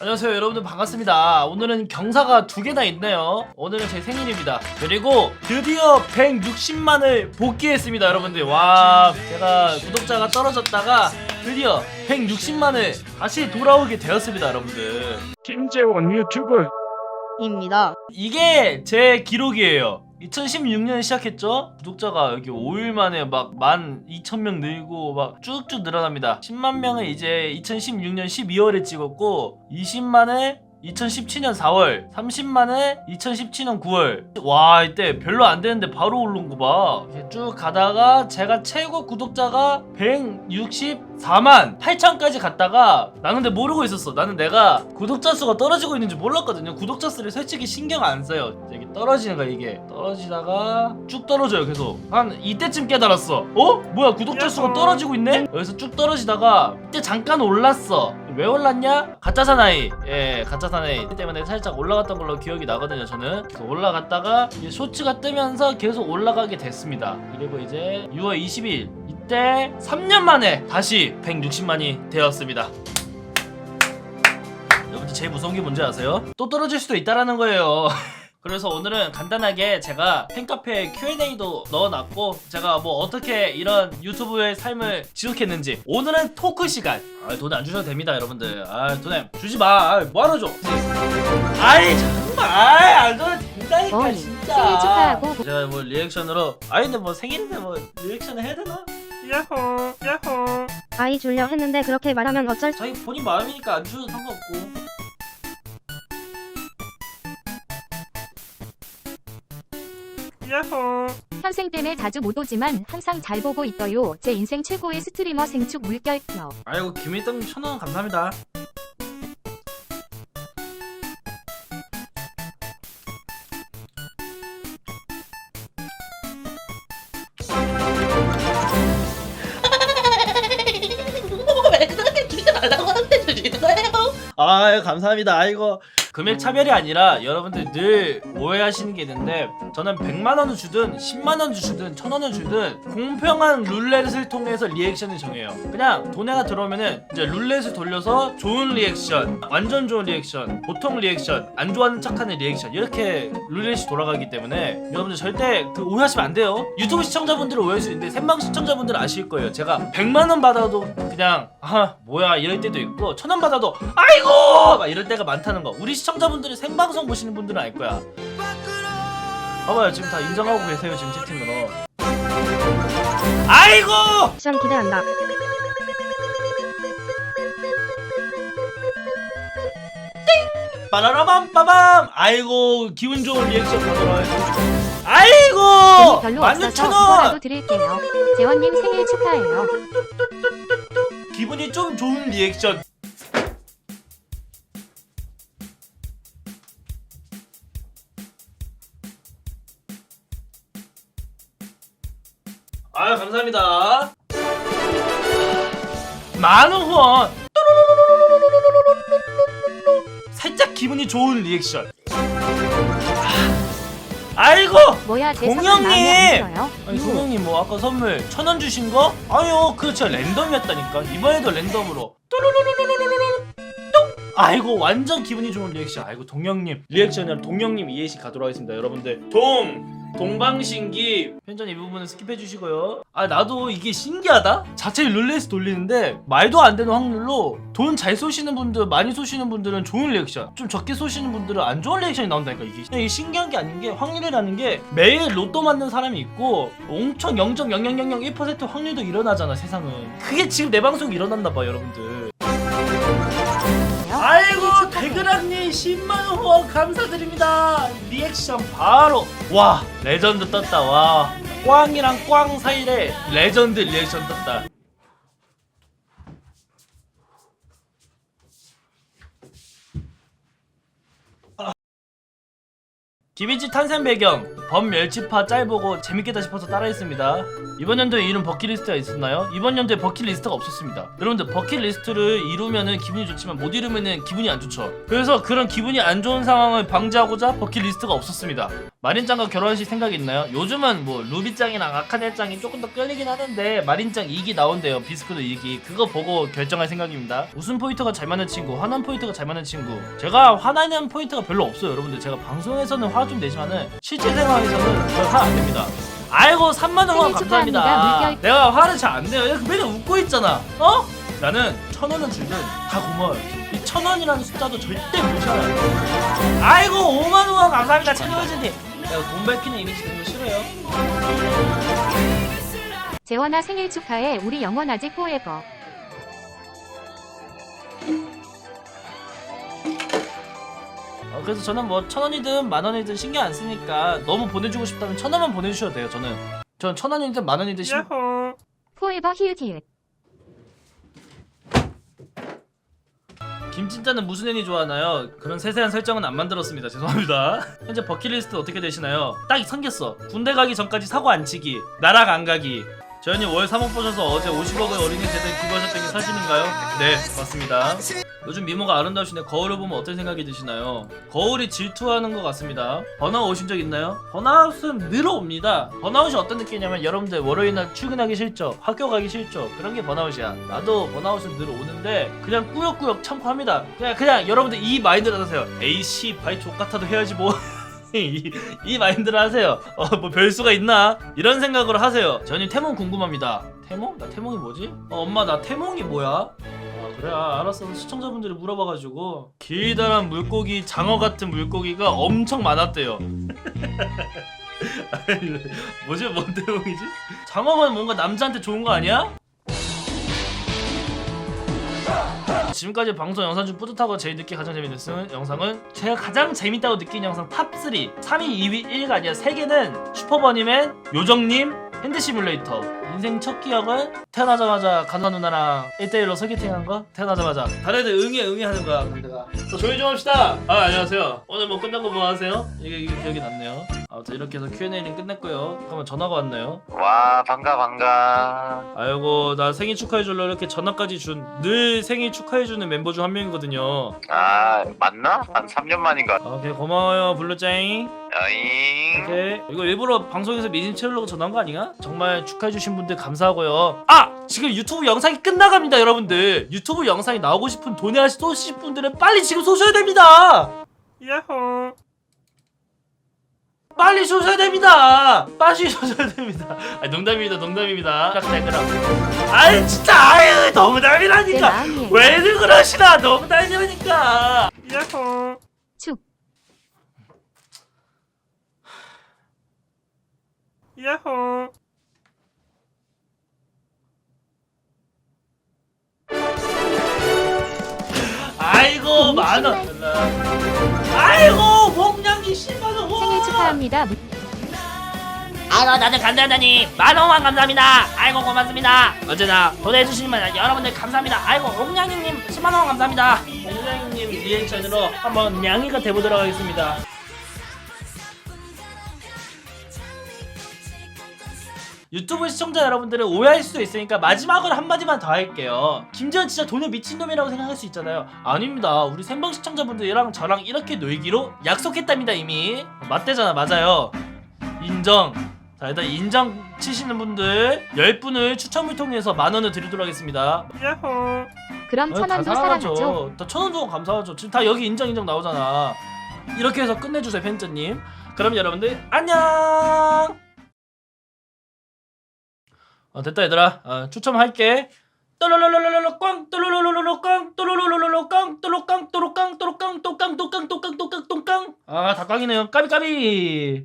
안녕하세요 여러분들 반갑습니다. 오늘은 경사가 두 개나 있네요. 오늘은 제 생일입니다. 그리고 드디어 160만을 복귀했습니다 여러분들. 와 제가 구독자가 떨어졌다가 드디어 160만을 다시 돌아오게 되었습니다 여러분들. 김재원 유튜브. 입니다. 이게 제 기록이에요 2016년에 시작했죠? 구독자가 여기 5일 만에 막 12,000명 늘고 막 쭉쭉 늘어납니다. 10만 명을 이제 2016년 12월에 찍었고 20만을 2017년 4월 30만을 2017년 9월. 와 이때 별로 안 되는데 바로 오른 거봐. 이렇게 쭉 가다가 제가 최고 구독자가 164만 8천까지 갔다가 나는 근데 모르고 있었어. 나는 내가 구독자 수가 떨어지고 있는 줄 몰랐거든요. 구독자 수를 솔직히 신경 안 써요. 이게 떨어지는 거야 이게. 떨어지다가 쭉 떨어져요 계속. 한 이때쯤 깨달았어. 어? 뭐야 구독자 수가 떨어지고 있네? 여기서 쭉 떨어지다가 이때 잠깐 올랐어 왜 올랐냐? 가짜 사나이. 예 가짜 사나이. 때문에 살짝 올라갔던 걸로 기억이 나거든요 저는. 그래서 올라갔다가 이제 쇼츠가 뜨면서 계속 올라가게 됐습니다. 그리고 이제 6월 20일 이때 3년 만에 다시 160만이 되었습니다. 여러분들 제일 무서운 게 뭔지 아세요? 또 떨어질 수도 있다라는 거예요 그래서 오늘은 간단하게 제가 팬카페 Q&A도 넣어놨고 제가 뭐 어떻게 이런 유튜브의 삶을 지속했는지 오늘은 토크 시간. 아, 돈 안 주셔도 됩니다 여러분들. 아 돈에 주지 마. 아, 뭐하러 줘? 아이 정말. 아이, 안 줘도 된다니까 어머니, 진짜. 생일 축하하고. 제가 뭐 리액션으로 아니 근데 뭐 생일인데 뭐 리액션을 해야 되나? 야호 야호. 아이 줄려 했는데 그렇게 말하면 어쩔 자기 본인 마음이니까 안 주셔도 상관없고 야호 현생 때문에 자주 못 오지만 항상 잘 보고 있어요. 제 인생 최고의 스트리머 생축 물결표. 아이고 김일동 천원 감사합니다 왜 그렇게 주지 말라고 하는데 주시는 거예요? 아 감사합니다 아이고 금액 차별이 아니라 여러분들 늘 오해하시는 게 있는데 저는 100만 원을 주든 10만 원을 주든 1000 원을 주든 공평한 룰렛을 통해서 리액션을 정해요. 그냥 돈에가 들어오면은 이제 룰렛을 돌려서 좋은 리액션 완전 좋은 리액션 보통 리액션 안 좋아하는 척하는 리액션 이렇게 룰렛이 돌아가기 때문에 여러분들 절대 그 오해하시면 안 돼요. 유튜브 시청자분들은 오해할 수 있는데 생방 시청자분들은 아실 거예요. 제가 100만 원 받아도 그냥 아 뭐야 이럴 때도 있고 1000원 받아도 아이고! 막 이럴 때가 많다는 거. 우리 시청 자분들이 생방송 보시는 분들은 알 거야. 봐봐요 지금 다 인정하고 계세요 지금 채팅으로. 아이고! 액션 기대한다. 빠라라밤 빠밤! 아이고 기분 좋은 리액션 아이고! 별로 만 없어서 육천 이거라도 원 드릴게요. 재원님 생일 축하해요. 기분이 좀 좋은 리액션 감사합니다. 많은 후원 살짝 기분이 좋은 리액션. 아이고 뭐야 제 선물 공영님! 마음에 안 들어요? 아니 유. 소영님 뭐 아까 선물 천 원 주신 거? 아니요 그거 진짜 랜덤이었다니까. 이번에도 랜덤으로. 뚜루루루루루루루 똥 아이고 완전 기분이 좋은 리액션. 아이고 동영님. 리액션이랑 동영님 이해시 가도록 하겠습니다. 여러분들 동 동방신기. 편전 이 부분은 스킵해 주시고요. 아 나도 이게 신기하다. 자체 룰렛을 돌리는데 말도 안 되는 확률로 돈 잘 쏘시는 분들 많이 쏘시는 분들은 좋은 리액션 좀 적게 쏘시는 분들은 안 좋은 리액션이 나온다니까 이게. 이게 신기한 게 아닌 게 확률이라는 게 매일 로또 맞는 사람이 있고 엄청 0.00001% 확률도 일어나잖아 세상은. 그게 지금 내 방송이 일어났나 봐 여러분들 아이고 대그랑님 10만원 후원 감사드립니다. 리액션 바로 와 레전드 떴다 와. 꽝이랑 꽝 사이에 레전드 리액션 떴다 김일지 탄생 배경 범멸치파 짤 보고 재밌겠다 싶어서 따라했습니다. 이번 연도에 이룬 버킷리스트가 있었나요? 이번 연도에 버킷리스트가 없었습니다. 여러분들 버킷리스트를 이루면은 기분이 좋지만 못 이루면은 기분이 안 좋죠. 그래서 그런 기분이 안 좋은 상황을 방지하고자 버킷리스트가 없었습니다. 마린짱과 결혼하실 생각이 있나요? 요즘은 뭐 루비짱이랑 아카네짱이 조금 더 끌리긴 하는데 마린짱 2기 나온대요. 비스크도 2기. 그거 보고 결정할 생각입니다. 웃음 포인트가 잘 맞는 친구, 화난 포인트가 잘 맞는 친구. 제가 화나는 포인트가 별로 없어요, 여러분들. 제가 방송에서는 화 좀 내지만은 실제 생활에서는 별화안 냅니다. 아이고 3만 원 생일 감사합니다. 물결. 내가 화를 잘 안 내요. 얘 맨날 웃고 있잖아. 어? 나는 천 원은 줄든 다 고마워요. 이 천 원이라는 숫자도 절대 무시하요. 아이고 5만 원 감사합니다 채널진님. 내가 돈 밝히는 이미지 되는 거 싫어요. 재원아 생일 축하해. 우리 영원 아직 포에버. 어, 그래서 저는 뭐 천 원이든 만 원이든 신경 안 쓰니까 너무 보내주고 싶다면 천 원만 보내주셔도 돼요. 저는 저는 천 원이든 만 원이든 신... 포에버 히읗 히읗. 김진짜는 무슨 애니 좋아하나요? 그런 세세한 설정은 안 만들었습니다. 죄송합니다. 현재 버킷리스트 어떻게 되시나요? 딱 생겼어. 군대 가기 전까지 사고 안 치기, 나락 안 가기. 저현이 월 3억 보셔서 어제 50억의 어린이 재단 기부하셨던 게 사실인가요? 네, 맞습니다. 요즘 미모가 아름다우신데 거울을 보면 어떤 생각이 드시나요? 거울이 질투하는 것 같습니다. 번아웃 오신 적 있나요? 번아웃은 늘 옵니다. 번아웃이 어떤 느낌이냐면 여러분들 월요일 날 출근하기 싫죠? 학교 가기 싫죠? 그런 게 번아웃이야. 나도 번아웃은 늘 오는데 그냥 꾸역꾸역 참고 합니다. 그냥 그냥 여러분들 이 마인드를 하세요. 에이씨 바이 족같아도 해야지 뭐. 이, 이 마인드를 하세요. 어, 뭐 별수가 있나? 이런 생각으로 하세요. 저는 태몽 궁금합니다. 태몽? 나 태몽이 뭐지? 어, 엄마 나 태몽이 뭐야? 아, 그래 아, 알았어 시청자분들이 물어봐가지고 길다란 물고기 장어 같은 물고기가 엄청 많았대요 뭐지 뭔 태몽이지? 장어는 뭔가 남자한테 좋은 거 아니야? 지금까지 방송 영상 중 뿌듯하고 제일 늦게 가장 재밌는 영상은 제가 가장 재밌다고 느낀 영상 탑3 3위 2위 1위가 아니라 3개는 슈퍼버니맨 요정님 핸드 시뮬레이터 인생 첫 기억은 태어나자마자 간호 누나랑 1대1로 소개팅한 거 태어나자마자. 다른 애들 응애 응애 하는 거야 내가. 저 조용히 좀 합시다. 아 안녕하세요. 오늘 뭐 끝나고 뭐 하세요? 이게, 이게 기억이 났네요. 아무튼 이렇게 해서 Q&A는 끝냈고요. 잠깐만 전화가 왔네요. 와 반가 반가. 아이고 나 생일 축하해줄러 이렇게 전화까지 준 늘 생일 축하해주는 멤버 중 한 명이거든요. 아 맞나? 한 3년 만인가? 아, 오케이 고마워요 블루짱 여잉. 오케이. 이거 일부러 방송에서 미진 채우려고 전화한 거 아니야? 정말 축하해주신 분들 감사하고요 아! 지금 유튜브 영상이 끝나갑니다 여러분들 유튜브 영상이 나오고 싶은 돈을 쏘실 분들은 빨리 지금 쏘셔야 됩니다 야호. 빨리 쏘셔야 됩니다 빨리 쏘셔야 됩니다 아 농담입니다 농담입니다 딱 댓글하고 아이 진짜 아유 너무 내 담이라니까 마음이에요. 왜들 그러시나 너무 담이라니까 야호. 축. 야호. 아이고 만원 아이고 목량이 10만원. 생일 축하합니다. 무- 아이고 다들 감사하다니 만원만 감사합니다. 아이고 고맙습니다. 언제나 보내주시면 여러분들 감사합니다. 아이고 옥냥이님 10만원 감사합니다. 옥냥이님 리액션으로 한번 냥이가 돼보도록 하겠습니다 유튜브 시청자 여러분들은 오해할 수도 있으니까 마지막으로 한마디만 더 할게요 김지현 진짜 돈에 미친놈이라고 생각할 수 있잖아요 아닙니다 우리 생방 시청자분들이랑 저랑 이렇게 놀기로 약속했답니다 이미 맞대잖아 맞아요 인정 자 일단 인정 치시는 분들 10분을 추첨을 통해서 만원을 드리도록 하겠습니다 야호. 그럼 아, 천다 원도 사랑하죠. 사랑하죠. 다 천원 주고 감사하죠. 지금 다 여기 인정 인정 나오잖아. 이렇게 해서 끝내주세요 팬츠님. 그럼 여러분들 안녕. 어, 됐다 얘들아. 어, 추첨할게. 또로로로로로 꽝 또로로로로 꽝 또로로로로 꽝 또로깡 또로깡 또로깡 또깡 또깡 또깡 또깡 또깡 아다 꽝이네요 까비 까비